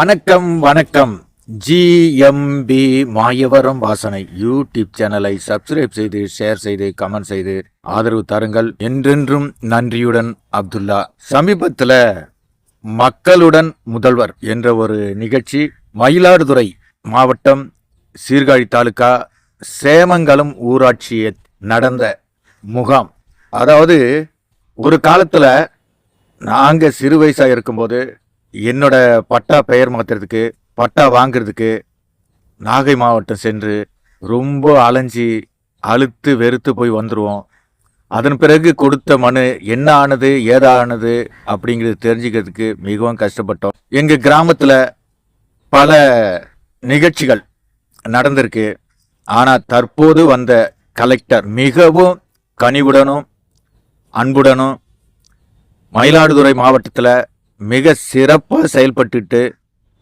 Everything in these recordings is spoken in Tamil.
வணக்கம் வணக்கம். ஜிஎம்பி மாயவரம் வாசனை யூடியூப் சேனலை சப்ஸ்கிரைப் செய்து ஷேர் செய்து கமெண்ட் செய்து ஆதரவு தாருங்கள். என்றென்றும் நன்றியுடன் அப்துல்லா. சமீபத்தில் மக்களுடன் முதல்வர் என்ற ஒரு நிகழ்ச்சி மயிலாடுதுறை மாவட்டம் சீர்காழி தாலுகா சேமங்கலம் ஊராட்சியை நடந்த முகாம். அதாவது ஒரு காலத்தில் நாங்கள் சிறு வயசாக இருக்கும்போது என்னோட பட்டா பெயர் மாற்றுறதுக்கு பட்டா வாங்கிறதுக்கு நாகை மாவட்டம் சென்று ரொம்ப அலைஞ்சி அழுத்து வெறுத்து போய் வந்துடுவோம் அதன் பிறகு கொடுத்த மனு என்ன ஆனது ஏதானது அப்படிங்கிறது தெரிஞ்சுக்கிறதுக்கு மிகவும் கஷ்டப்பட்டோம். எங்கள் கிராமத்தில் பல நிகழ்ச்சிகள் நடந்திருக்கு. ஆனால் தற்போது வந்த கலெக்டர் மிகவும் கனிவுடனும் அன்புடனும் மயிலாடுதுறை மாவட்டத்தில் மிக சிறப்பாக செயல்பட்டுட்டு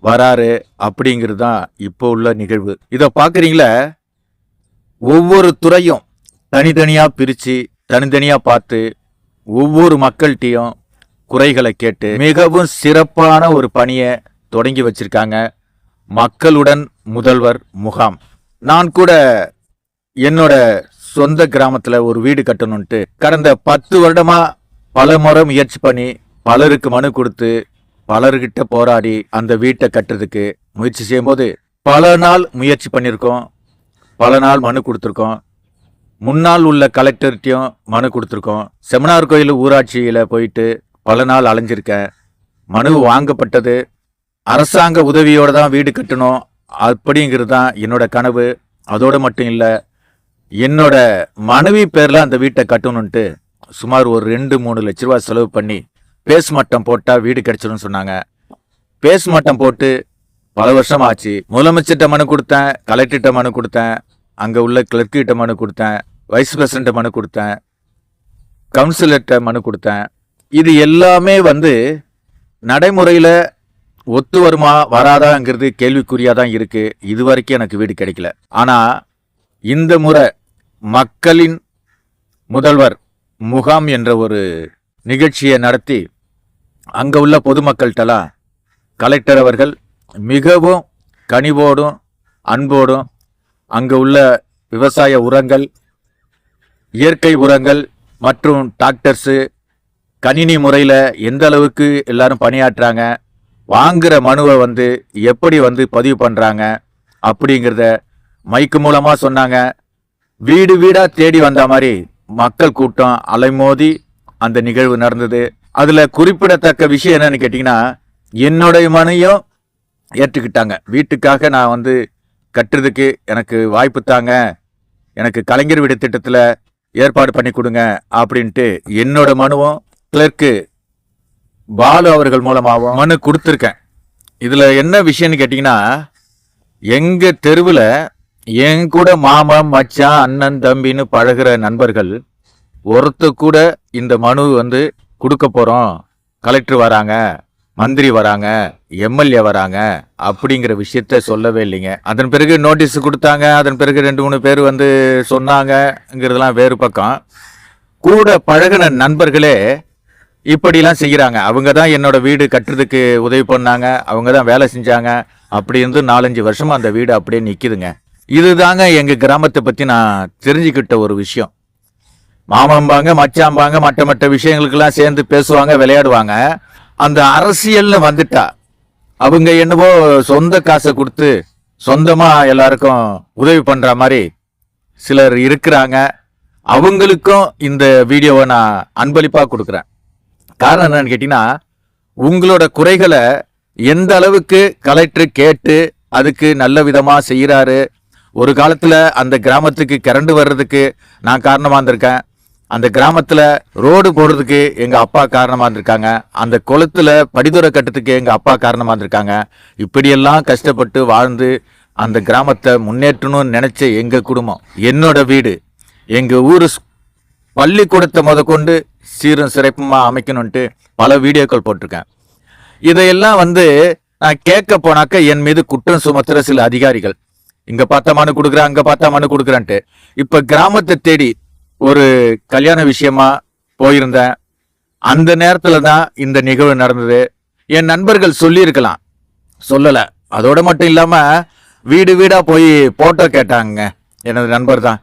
வராரு அப்படிங்கிறது தான் இப்போ உள்ள நிகழ்வு. இதை பார்க்குறீங்களா ஒவ்வொரு துறையும் தனித்தனியாக பிரித்து தனித்தனியாக பார்த்து ஒவ்வொரு மக்கள்கிட்டையும் குறைகளை கேட்டு மிகவும் சிறப்பான ஒரு பணியை தொடங்கி வச்சிருக்காங்க மக்களுடன் முதல்வர் முகாம். நான் கூட என்னோட சொந்த கிராமத்தில் ஒரு வீடு கட்டணும்ட்டு கடந்த பத்து வருடமாக பல முறை முயற்சி பண்ணி பலருக்கு மனு கொடுத்து பலர்கிட்ட போராடி அந்த வீட்டை கட்டுறதுக்கு முயற்சி செய்யும்போது பல நாள் முயற்சி பண்ணியிருக்கோம். பல நாள் மனு கொடுத்துருக்கோம். முன்னால் உள்ள கலெக்டர்கிட்டையும் மனு கொடுத்துருக்கோம். செமனார் கோயில் ஊராட்சியில் போயிட்டு பல நாள் அலைஞ்சிருக்கேன். மனு வாங்கப்பட்டது. அரசாங்க உதவியோடு தான் வீடு கட்டணும். அப்படிங்கிறது தான் என்னோட கனவு. அதோடு மட்டும் இல்லை என்னோட மனைவி பேரில் அந்த வீட்டை கட்டணுன்ட்டு சுமார் ஒரு ரெண்டு மூணு லட்ச ரூபா செலவு பண்ணி பேஸ் மட்டம் போட்டால் வீடு கிடைச்சிடும் சொன்னாங்க. பேஸ் மட்டம் போட்டு பல வருஷம் ஆச்சு முதலமைச்சர்கிட்ட மனு கொடுத்தேன் கலெக்டர்கிட்ட மனு கொடுத்தேன் அங்கே உள்ள கிளர்க்கிட்ட மனு கொடுத்தேன் வைஸ் பிரசிடண்ட்ட மனு கொடுத்தேன் கவுன்சிலர்கிட்ட மனு கொடுத்தேன். இது எல்லாமே வந்து நடைமுறையில் ஒத்து வருமா வராதாங்கிறது கேள்விக்குறியாக தான் இருக்குது இது வரைக்கும் எனக்கு வீடு கிடைக்கல. ஆனால் இந்த முறை மக்களின் முதல்வர் முகாம் என்ற ஒரு நிகழ்ச்சியை நடத்தி அங்கே உள்ள பொதுமக்கள்கிட்டலாம் கலெக்டர் அவர்கள் மிகவும் கனிவோடும் அன்போடும் அங்கே உள்ள விவசாய உரங்கள் இயற்கை உரங்கள் மற்றும் டாக்டர்ஸு கணினி முறையில் எந்த அளவுக்கு எல்லாரும் பணியாற்றுறாங்க வாங்குகிற மனுவை வந்து எப்படி வந்து பதிவு பண்ணுறாங்க அப்படிங்கிறத மைக்கு மூலமாக சொன்னாங்க. வீடு வீடாக தேடி வந்த மாதிரி மக்கள் கூட்டம் அலைமோதி அந்த நிகழ்வு நடந்தது. அதில் குறிப்பிடத்தக்க விஷயம் என்னன்னு கேட்டிங்கன்னா என்னுடைய மனையும் ஏற்றுக்கிட்டாங்க. வீட்டுக்காக நான் வந்து கட்டுறதுக்கு எனக்கு வாய்ப்பு தாங்க. எனக்கு கலைஞர் வீடு திட்டத்தில் ஏற்பாடு பண்ணி கொடுங்க அப்படின்ட்டு என்னோட மனுவும் கிளர்க்கு பாலு அவர்கள் மூலமாகவும் மனு கொடுத்துருக்கேன். இதில் என்ன விஷயம்னு கேட்டிங்கன்னா எங்கள் தெருவில் என் கூட மாமன் மச்சான் அண்ணன் தம்பின்னு பழகுற நண்பர்கள் ஒருத்தர் கூட இந்த மனு வந்து கொடுக்க போகிறோம் கலெக்டர் வராங்க மந்திரி வராங்க எம்எல்ஏ வராங்க அப்படிங்கிற விஷயத்த சொல்லவே இல்லைங்க. அதன் பிறகு நோட்டீஸ் கொடுத்தாங்க. அதன் பிறகு ரெண்டு மூணு பேர் வந்து சொன்னாங்கங்கிறதெல்லாம் வேறு பக்கம். கூட பழகின நண்பர்களே இப்படிலாம் செய்கிறாங்க. அவங்க தான் என்னோட வீடு கட்டுறதுக்கு உதவி பண்ணாங்க. அவங்க தான் வேலை செஞ்சாங்க. அப்படி இருந்து நாலஞ்சு வருஷமாக அந்த வீடு அப்படியே நிற்கிதுங்க இதுதாங்க எங்கள் கிராமத்தை பற்றி நான் தெரிஞ்சுக்கிட்ட ஒரு விஷயம். மாமம்பாங்க மச்சாம்பாங்க மற்ற மற்ற விஷயங்களுக்கெல்லாம் சேர்ந்து பேசுவாங்க விளையாடுவாங்க. அந்த அரசியல்னு வந்துட்டா அவங்க என்னவோ சொந்த காசை கொடுத்து சொந்தமா எல்லாருக்கும் உதவி பண்ற மாதிரி சிலர் இருக்கிறாங்க. அவங்களுக்கும் இந்த வீடியோவை நான் அன்பளிப்பா கொடுக்குறேன். காரணம் என்னன்னு கேட்டீங்கன்னா உங்களோட குறைகளை எந்த அளவுக்கு கலெக்டர் கேட்டு அதுக்கு நல்ல விதமாக செய்கிறாரு ஒரு காலத்தில் அந்த கிராமத்துக்கு கரண்டு வர்றதுக்கு நான் காரணமாக இருந்திருக்கேன். அந்த கிராமத்துல ரோடு போடுறதுக்கு எங்க அப்பா காரணமா இருந்திருக்காங்க. அந்த குளத்துல படிதுரை கட்டத்துக்கு எங்க அப்பா காரணமா இருந்திருக்காங்க. இப்படியெல்லாம் கஷ்டப்பட்டு வாழ்ந்து அந்த கிராமத்தை முன்னேற்றணும்னு நினைச்ச எங்க குடும்பம்? என்னோட வீடு. எங்க ஊரு ஸ்- பள்ளிக்கூடத்தை முத கொண்டு சீரும் சிறப்புமா அமைக்கணும்ட்டு பல வீடியோக்கள் போட்டிருக்கேன். இதையெல்லாம் வந்து நான் கேட்க போனாக்க என் மீது குற்றம் சுமத்துற சில அதிகாரிகள். இங்க பார்த்தா மனு கொடுக்குறேன் அங்க பார்த்தா மனு கொடுக்குறேன்ட்டு. இப்ப கிராமத்தை தேடி ஒரு கல்யாண விஷயமா போயிருந்தேன். அந்த நேரத்துல தான் இந்த நிகழ்வு நடந்தது. என் நண்பர்கள் சொல்லியிருக்கலாம். சொல்லலை. அதோட மட்டும் இல்லாமல் வீடு வீடாக போய் போட்டோ கேட்டாங்க. எனது நண்பர் தான்.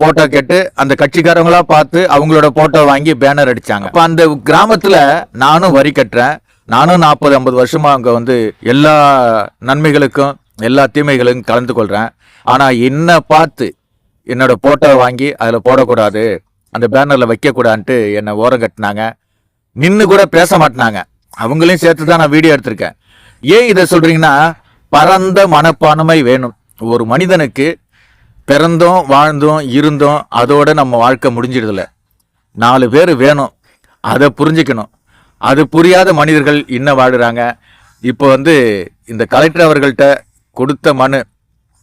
போட்டோ கேட்டு அந்த கட்சிக்காரங்களா பார்த்து அவங்களோட போட்டோ வாங்கி பேனர் அடிச்சாங்க. அப்ப அந்த கிராமத்துல நானும் வரி கட்டுறேன். நானும் நாற்பது ஐம்பது வருஷமா அங்க வந்து எல்லா நன்மைகளுக்கும் எல்லா தீமைகளுக்கும் கலந்து கொள்றேன். ஆனா என்ன பார்த்து என்னோட போட்டோ வாங்கி அதில் போடக்கூடாது அந்த பேனரில் வைக்கக்கூடாதுன்ட்டு என்னை ஓரம் கட்டினாங்க நின்று கூட பேச மாட்டினாங்க. அவங்களையும் சேர்த்து தான் நான் வீடியோ எடுத்திருக்கேன். ஏன் இதை சொல்கிறீங்கன்னா பரந்த மனப்பான்மை வேணும். ஒரு மனிதனுக்கு பிறந்தோம் வாழ்ந்தோம் இருந்தோம் அதோட நம்ம வாழ்க்கை முடிஞ்சிடுதில்ல நாலு பேர் வேணும். அதை புரிஞ்சுக்கணும். அது புரியாத மனிதர்கள் இன்னும் வாழுறாங்க. இப்போ வந்து இந்த கலெக்டர் அவர்கள்ட்ட கொடுத்த மனு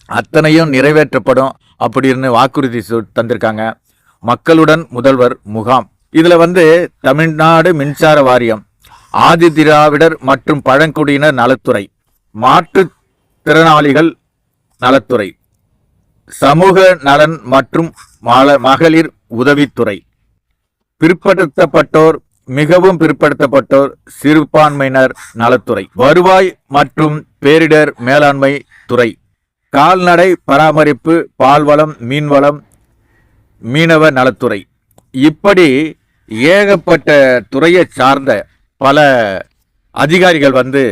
அத்தனையும் நிறைவேற்றப்படும். அப்படின்னு வாக்குறுதி தந்திருக்காங்க. மக்களுடன் முதல்வர் முகாம். இதுல வந்து தமிழ்நாடு மின்சார வாரியம் ஆதி திராவிடர் மற்றும் பழங்குடியினர் நலத்துறை மாற்றுத்திறனாளிகள் நலத்துறை சமூக நலன் மற்றும் மல- மகளிர் உதவித்துறை. பிற்படுத்தப்பட்டோர் மிகவும் பிற்படுத்தப்பட்டோர் சிறுபான்மையினர் நலத்துறை. வருவாய் மற்றும் பேரிடர் மேலாண்மை துறை. கால்நடை பராமரிப்பு பால்வளம் மீன்வளம் மீனவ நலத்துறை. இப்படி ஏகப்பட்ட துறையை சார்ந்த பல அதிகாரிகள் வந்து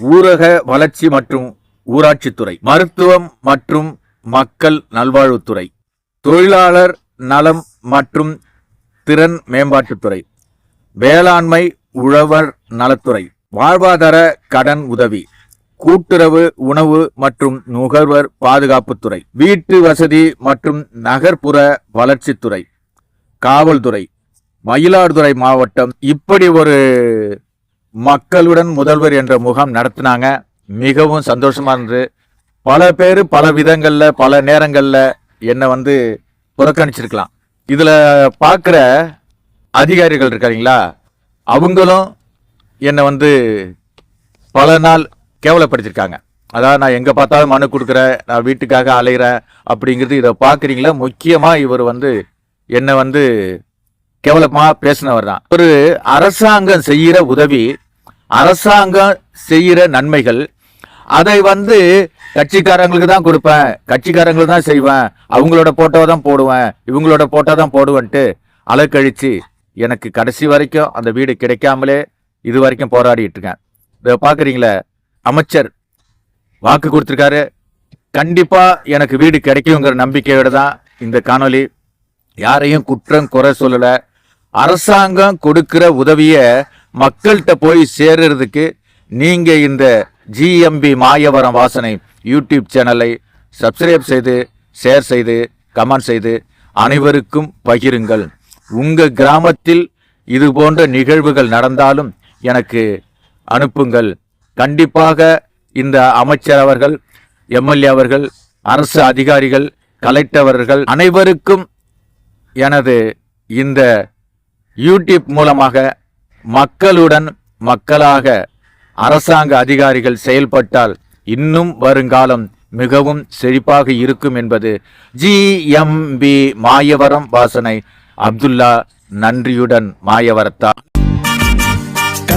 ஊரக வளர்ச்சி மற்றும் ஊராட்சித்துறை மருத்துவம் மற்றும் மக்கள் நல்வாழ்வுத்துறை தொழிலாளர் நலம் மற்றும் திறன் மேம்பாட்டுத்துறை வேளாண்மை உழவர் நலத்துறை வாழ்வாதார கடன் உதவி கூட்டுறவு உணவு மற்றும் நுகர்வர் பாதுகாப்புத்துறை வீட்டு வசதி மற்றும் நகர்ப்புற வளர்ச்சித்துறை காவல்துறை மயிலாடுதுறை மாவட்டம் இப்படி ஒரு மக்களுடன் முதல்வர் என்ற முகாம் நடத்தினாங்க. மிகவும் சந்தோஷமா இருந்தது. பல பேர் பல விதங்கள்ல பல நேரங்கள்ல என்னை வந்து புறக்கணிச்சிருக்கலாம். இதுல பார்க்குற அதிகாரிகள் இருக்காங்களா? அவங்களும் என்னை வந்து பல நாள் கேவலப்படுத்திருக்காங்க. அதாவது நான் எங்கே பார்த்தாலும் மனு கொடுக்குறேன் நான் வீட்டுக்காக அலைகிறேன் அப்படிங்கிறது இதை பார்க்குறீங்களா? முக்கியமாக இவர் வந்து என்னை வந்து கேவலமாக பேசினவர் தான். ஒரு அரசாங்கம் செய்கிற உதவி அரசாங்கம் செய்கிற நன்மைகள் அதை வந்து கட்சிக்காரங்களுக்கு தான் கொடுப்பேன் கட்சிக்காரங்களுக்கு தான் செய்வேன் அவங்களோட போட்டோ தான் போடுவேன் இவங்களோட போட்டோ தான் போடுவேன்ட்டு அலக்கழித்து எனக்கு கடைசி வரைக்கும் அந்த வீடு கிடைக்காமலே இது வரைக்கும் போராடிட்டு இருக்கேன். இதை பார்க்குறீங்களே? அமைச்சர் வாக்கு கொடுத்துருக்காரு. கண்டிப்பாக எனக்கு வீடு கிடைக்குங்கிற நம்பிக்கையோட தான் இந்த காணொளி. யாரையும் குற்றம் குறை சொல்லலை. அரசாங்கம் கொடுக்கிற உதவியை மக்கள்கிட்ட போய் சேர்றதுக்கு நீங்கள் இந்த ஜிஎம்பி மாயவரம் வாசனை யூடியூப் சேனலை சப்ஸ்கிரைப் செய்து ஷேர் செய்து கமெண்ட் செய்து அனைவருக்கும் பகிருங்கள். உங்கள் கிராமத்தில் இது போன்ற நிகழ்வுகள் நடந்தாலும் எனக்கு அனுப்புங்கள். கண்டிப்பாக இந்த அமைச்சர் அவர்கள் எம்எல்ஏ அவர்கள் அரசு அதிகாரிகள் கலெக்டவர்கள் அனைவருக்கும் எனது இந்த யூடியூப் மூலமாக மக்களுடன் மக்களாக அரசாங்க அதிகாரிகள் செயல்பட்டால் இன்னும் வருங்காலம் மிகவும் செழிப்பாக இருக்கும் என்பது ஜிஎம்பி மாயவரம் வாசனை. அப்துல்லா நன்றியுடன் மாயவரத்தா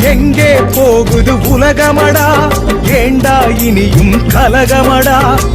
எங்கே போகுது உலகமடா? ஏண்டா இனியும் கலகமடா?